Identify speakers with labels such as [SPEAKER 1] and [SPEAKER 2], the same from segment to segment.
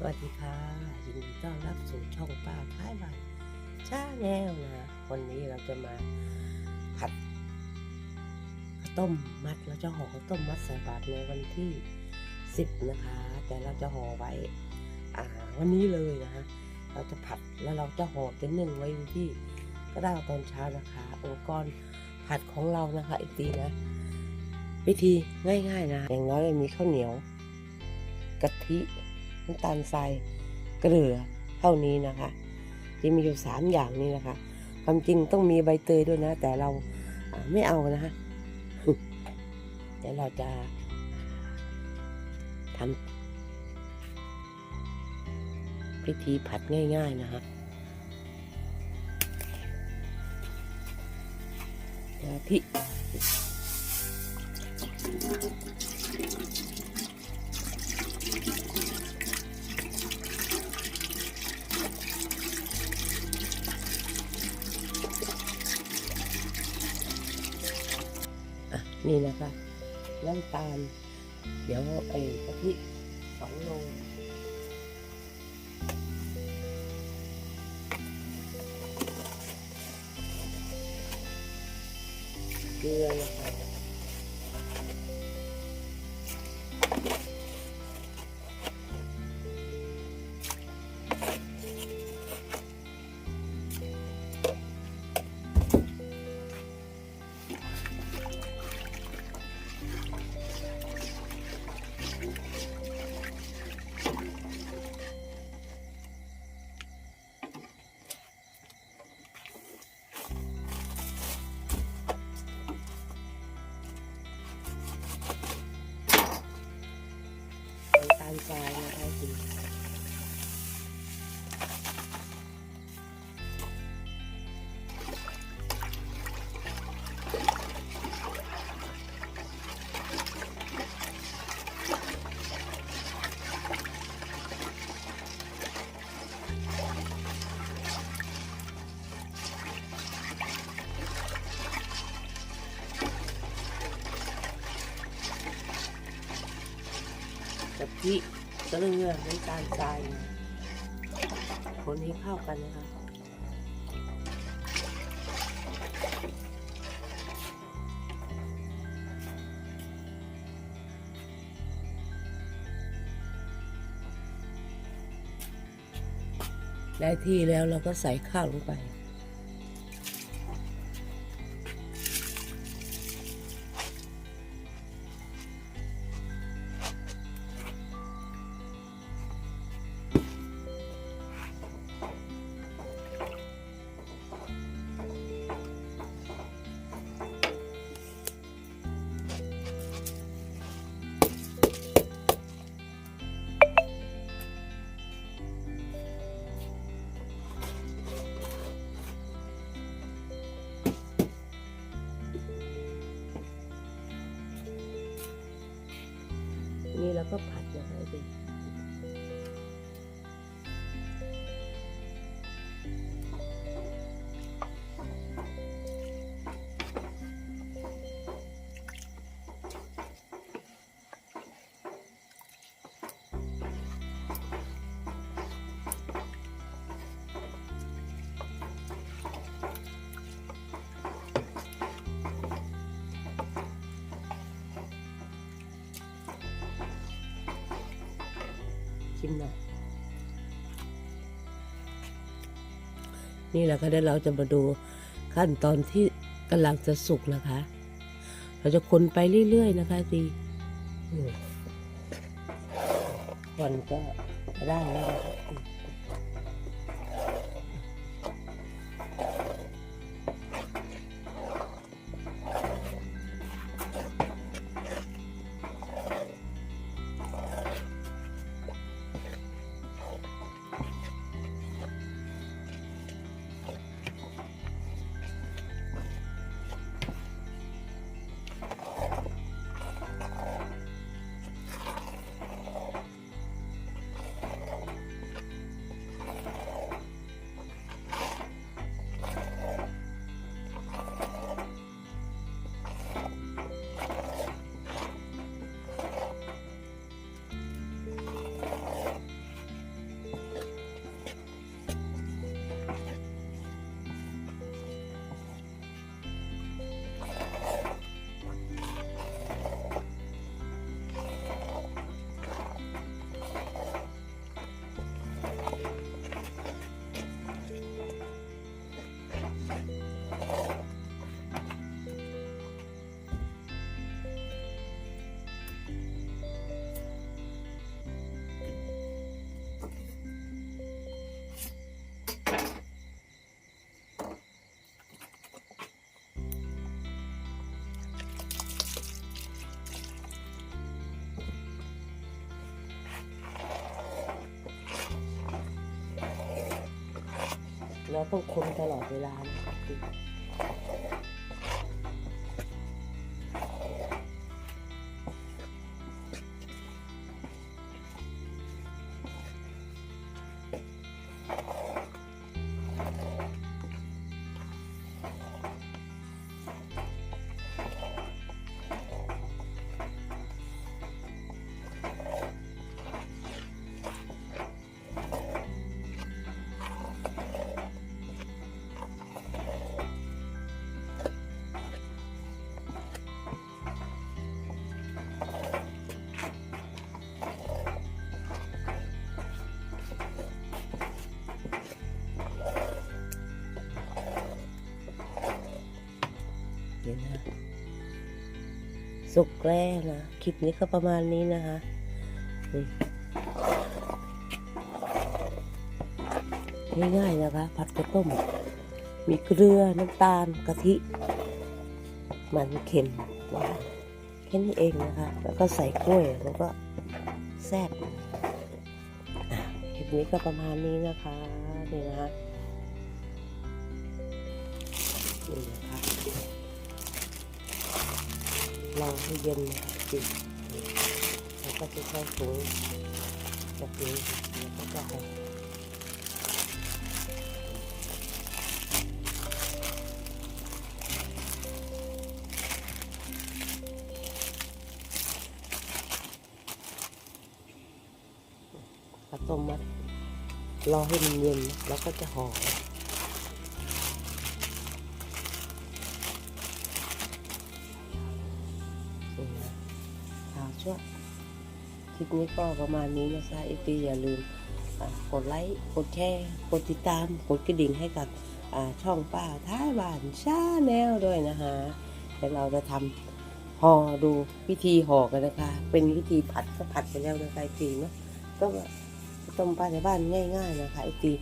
[SPEAKER 1] สวัสดีค่ะ ยินดีต้อนรับสู่ช่องป้าท้ายบ้านชาแนลนะวันนี้เราจะมาผัดข้าวต้มมัดเราจะห่อข้าวต้มมัดใส่บาตรในวันที่สิบนะคะ แต่เราจะห่อไว้อ่าวันนี้เลยนะคะเราจะผัดแล้วเราจะห่อเป็นหนึ่งไว้ที่ก็ได้ตอนเช้านะคะอุปกรณ์ผัดของเรานะคะอีกทีนะ วิธีง่ายๆนะอย่างน้อยมีข้าวเหนียวกะทิ น้ำตาลทรายเกลือเท่านี้นะคะที่มีอยู่สามอย่างนี้นะคะ ความจริงต้องมีใบเตยด้วยนะ แต่เราไม่เอานะคะเดี๋ยวเราจะทำพิธีผัดง่ายๆนะคะกะทิอ่ นี่นะคะน้ำตาล เดี๋ยวไอ้กะทิสองโลเกลือนะคะ ตาลทรายนะคะ กะทิเกลือน้ำตาลทรายนะคนให้เข้ากันนะคะได้ที่แล้วเราก็ใส่ข้าวลงไป ชิมหน่อยนี่แหละค่ะเดี๋ยวเราจะมาดูขั้นตอนที่กำลังจะสุกนะคะ เราจะคนไปเรื่อยๆนะคะดีคนก็ได้แล้ว เราต้องคนตลอดเวลานะครับ สุกแล้วนะ คลิปนี้ก็ประมาณนี้นะคะง่ายๆนะคะ ผัดกระต้ม มีเกลือน้ำตาลกะทิ มันเค็มหวานแค่นี้เองนะคะ แล้วก็ใส่กล้วยแล้วก็แซ่บคลิปนี้ก็ประมาณนี้นะคะนี่นะคะ รอให้เย็นนะครับจิแล้วก็จะใช้ถุงแบบนี้แล้วก็จะห่อข้าต้มมัดรอให้มันเย็นแล้วก็จะห่อ ช่วคลิปนี้ก็ประมาณนี้นะคะเอฟีอย่าลืมกดไลค์กดแชร์กดติดตามกดกระดิ่งให้กับช่องป้าท้ายบ้านชาแนลด้วยนะคะเดี๋ยวเราจะทำห่อดูวิธีห่อกันนะคะ เป็นวิธีผัดก็ผัดไปแล้วนะคะไอฟีเนาะก็ต้มปลาในบ้านง่ายๆนะคะไอฟี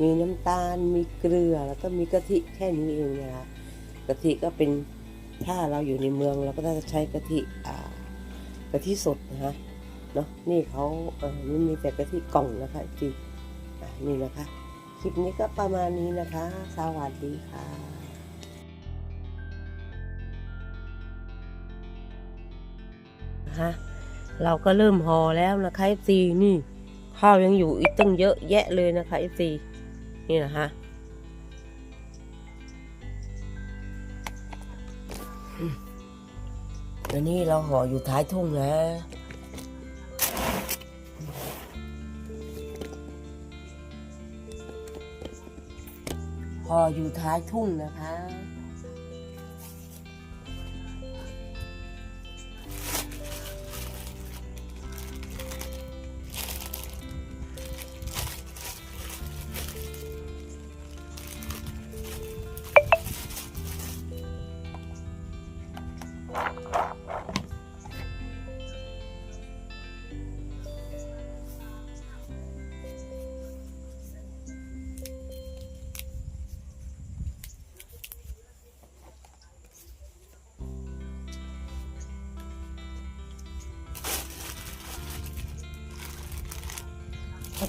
[SPEAKER 1] มีน้ำตาลมีเกลือแล้วก็มีกะทิแค่นี้เองนะคะกะทิก็เป็นถ้าเราอยู่ในเมืองเราก็จะใช้กะทิอ่าะทิสดนะฮะเนาะนี่เขาเออนี่มีแต่กะทิกล่องนะคะจริงอะนี่นะคะคลิปนี้ก็ประมาณนี้นะคะ สวัสดีค่ะฮะเราก็เริ่มห่อแล้วนะคะซีนี่ข้าวยังอยู่อีกตั้งเยอะแยะเลยนะคะซีนี่นะฮะ อันนี้เราห่ออยู่ท้ายทุ่งนะห่ออยู่ท้ายทุ่งนะคะ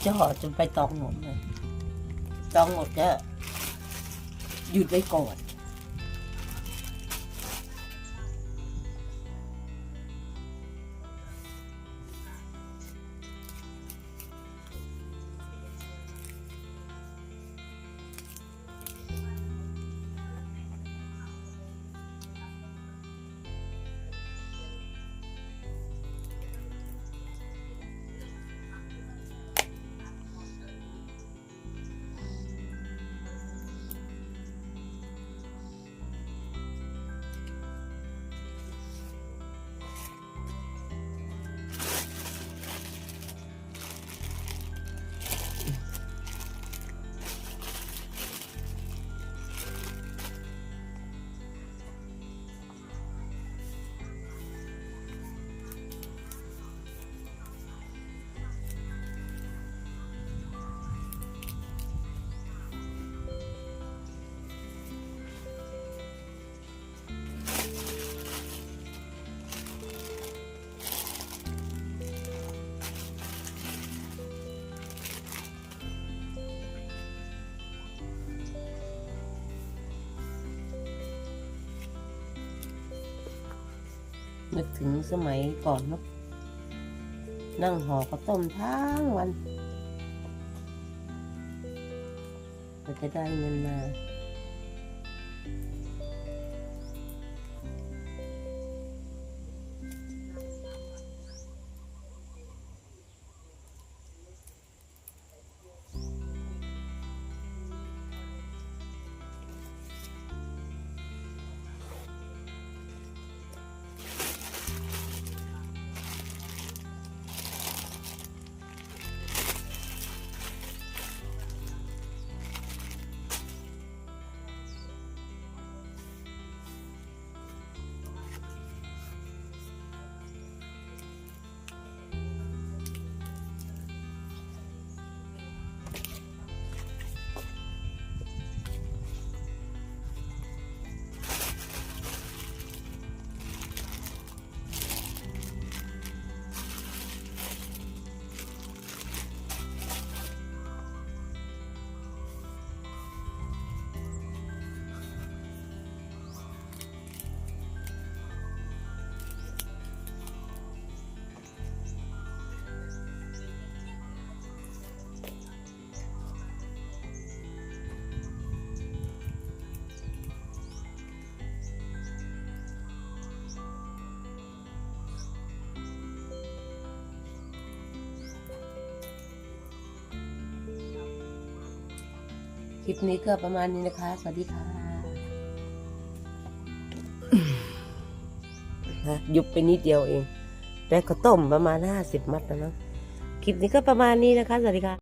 [SPEAKER 1] จะห่อจนไปตองหมดเลย ตองหมดก็หยุดไว้ก่อน นึกถึงสมัยก่อนเนาะนั่งห่อข้าวต้มทั้งวันจะได้เงินมา คลิปนี้ก็ประมาณนี้นะคะ สวัสดีค่ะนะยุบไปนิดเดียวเอง แต่ก็ต้มประมาณห้าสิบมัดนะเนะคลิปนี้ก็ประมาณนี้นะคะ สวัสดีค่ะ